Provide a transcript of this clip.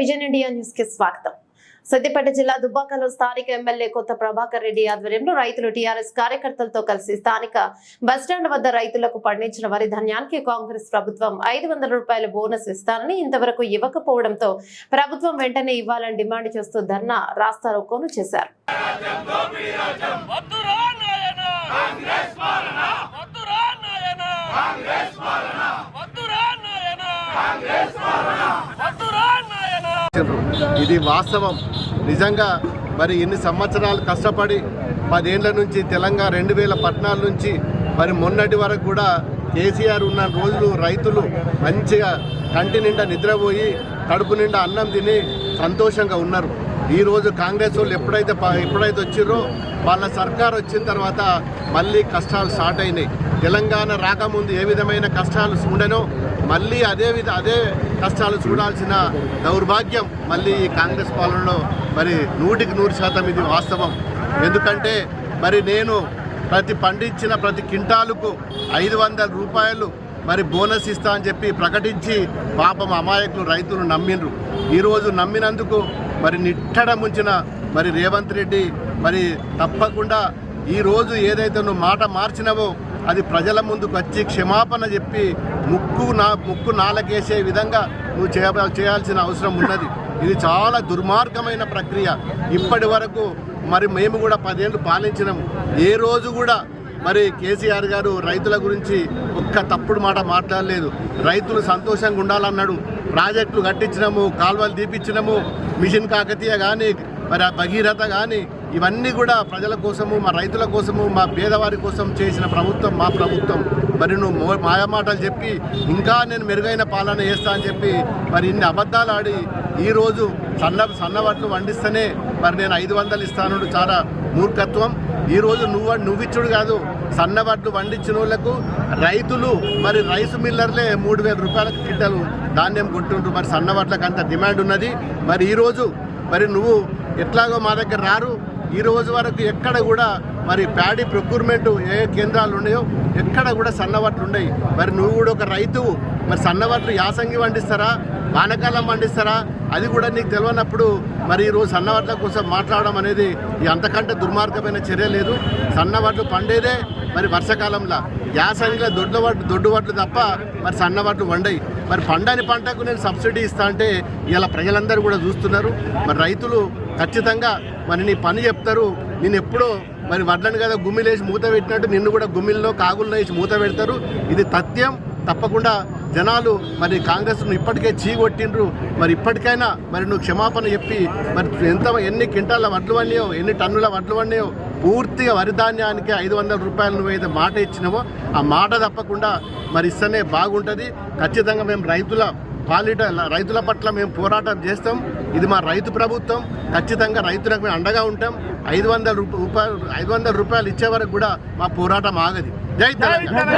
Vijayan India న్యూస్కి స్వాగతం. సిద్దిపేట జిల్లా దుబ్బాకలో స్థానిక ఎమ్మెల్యే కొత్త ప్రభాకర్ రెడ్డి ఆధ్వర్యంలో రైతులు టీఆర్ఎస్ కార్యకర్తలతో కలిసి స్థానిక బస్టాండ్ వద్ద రైతులకు పండించిన వరి ధాన్యానికి కాంగ్రెస్ ప్రభుత్వం ఐదు వందల రూపాయల బోనస్ ఇస్తానని ఇంతవరకు ఇవ్వకపోవడంతో ప్రభుత్వం వెంటనే ఇవ్వాలని డిమాండ్ చేస్తూ ధర్నా రాస్తారోకోను చేశారు. కాంగ్రెస్ పాలన వద్దురా నాయన కాంగ్రెస్ పాలన వద్దురా నాయన కాంగ్రెస్ పాలన వద్దురా నాయన ఇచ్చిండ్రు. ఇది వాస్తవం. నిజంగా మరి ఎన్ని సంవత్సరాలు కష్టపడి పదేళ్ళ నుంచి తెలంగాణ రెండు వేల పద్నాలుగు నుంచి మరి మొన్నటి వరకు కూడా కేసీఆర్ ఉన్న రోజులు రైతులు మంచిగా కంటి నిండా నిద్రపోయి కడుపు నిండా అన్నం తిని సంతోషంగా ఉన్నారు. ఈరోజు కాంగ్రెస్ వాళ్ళు ఎప్పుడైతే ఎప్పుడైతే వచ్చిర్రో వాళ్ళ సర్కార్ వచ్చిన తర్వాత మళ్ళీ కష్టాలు స్టార్ట్ అయినాయి. తెలంగాణ రాకముందు ఏ విధమైన కష్టాలు ఉండనో మళ్ళీ అదే విధ అదే కష్టాలు చూడాల్సిన దౌర్భాగ్యం మళ్ళీ ఈ కాంగ్రెస్ పాలనలో మరి నూటికి నూరు శాతం ఇది వాస్తవం. ఎందుకంటే మరి నేను ప్రతి పండించిన ప్రతి కింటాలకు ఐదు వందల రూపాయలు మరి బోనస్ ఇస్తా అని చెప్పి ప్రకటించి పాపం అమాయకులు రైతులు నమ్మిండ్రు. ఈరోజు నమ్మినందుకు మరి నిట్టడ ముంచిన మరి రేవంత్ రెడ్డి మరి తప్పకుండా ఈరోజు ఏదైతే నువ్వు మాట మార్చినవో అది ప్రజల ముందుకు వచ్చి క్షమాపణ చెప్పి ముక్కు నా ముక్కు నాలకేసే విధంగా నువ్వు చేయ చేయాల్సిన అవసరం ఉన్నది. ఇది చాలా దుర్మార్గమైన ప్రక్రియ. ఇప్పటి వరకు మరి మేము కూడా పదేళ్ళు పాలించినాము. ఏ రోజు కూడా మరి కేసీఆర్ గారు రైతుల గురించి ఒక్క తప్పుడు మాట మాట్లాడలేదు. రైతులు సంతోషంగా ఉండాలన్నాడు. ప్రాజెక్టులు కట్టించినాము కాలువలు తీపిచ్చినాము మిషన్ కాకతీయ కానీ మరి ఆ భగీరథ కానీ ఇవన్నీ కూడా ప్రజల కోసము మా రైతుల కోసము మా పేదవారి కోసం చేసిన ప్రభుత్వం మా ప్రభుత్వం. మరి నువ్వు మో- మాయమాటలు చెప్పి ఇంకా నేను మెరుగైన పాలన చేస్తా అని చెప్పి మరి ఇన్ని అబద్ధాలు ఆడి ఈరోజు సన్న సన్నబట్లు వండిస్తేనే మరి నేను ఐదు వందలు ఇస్తాను చాలా మూర్ఖత్వం. ఈరోజు నువ్వు నువ్విచ్చుడు కాదు సన్నబడ్లు వండించిన వాళ్ళకు రైతులు మరి రైస్ మిల్లర్లే మూడు వేల రూపాయలకు కింటలు ధాన్యం కొంటుండ్రు. మరి సన్నబడ్లకు అంత డిమాండ్ ఉన్నది. మరి ఈరోజు మరి నువ్వు ఎట్లాగో మా దగ్గర రారు ఈ రోజు వరకు ఎక్కడ కూడా మరి ప్యాడీ ప్రొక్యూర్మెంట్ ఏ కేంద్రాలు ఉన్నాయో ఎక్కడ కూడా సన్నవట్లు ఉన్నాయి మరి నువ్వు కూడా ఒక రైతువు మరి సన్నవట్లు యాసంగి పండిస్తారా? వానకాలం పండిస్తారా? అది కూడా నీకు తెలియనప్పుడు మరి ఈరోజు సన్నవడ్ల కోసం మాట్లాడడం అనేది ఈ అంతకంటే దుర్మార్గమైన చర్య లేదు. సన్నవడ్లు పండేదే మరి వర్షాకాలంలో. యాసంగిలో దొడ్ల వడ్లు దొడ్డు వడ్లు తప్ప మరి సన్నవడ్లు వండయి. మరి పండని పంటకు నేను సబ్సిడీ ఇస్తా అంటే ఇలా ప్రజలందరూ కూడా చూస్తున్నారు. మరి రైతులు ఖచ్చితంగా మరి నీ పని చెప్తారు. నేను ఎప్పుడో మరి వడ్లను కదా గుమ్మిలేసి మూత పెట్టినట్టు నిన్ను కూడా గుమ్మిల్లో కాగుల్లో వేసి మూత పెడతారు. ఇది తథ్యం. తప్పకుండా జనాలు మరి కాంగ్రెస్ను ఇప్పటికే చీగొట్టిండ్రు. మరి ఇప్పటికైనా మరి నువ్వు క్షమాపణ చెప్పి మరి ఎంత ఎన్ని క్వింటాల వడ్లు వండియో ఎన్ని టన్నుల వడ్లు వండియో పూర్తిగా వరి ధాన్యానికి ఐదు వందల రూపాయలు నువ్వైతే మాట ఇచ్చినావో ఆ మాట తప్పకుండా మరి ఇస్తేనే బాగుంటుంది. ఖచ్చితంగా మేము రైతుల పాలిట రైతుల పట్ల మేము పోరాటం చేస్తాం. ఇది మా రైతు ప్రభుత్వం. ఖచ్చితంగా రైతులకు మేము అండగా ఉంటాం. ఐదు వందల రూపాయలు ఐదు వందల రూపాయలు ఇచ్చే వరకు కూడా మా పోరాటం ఆగది. జై తెలంగాణ.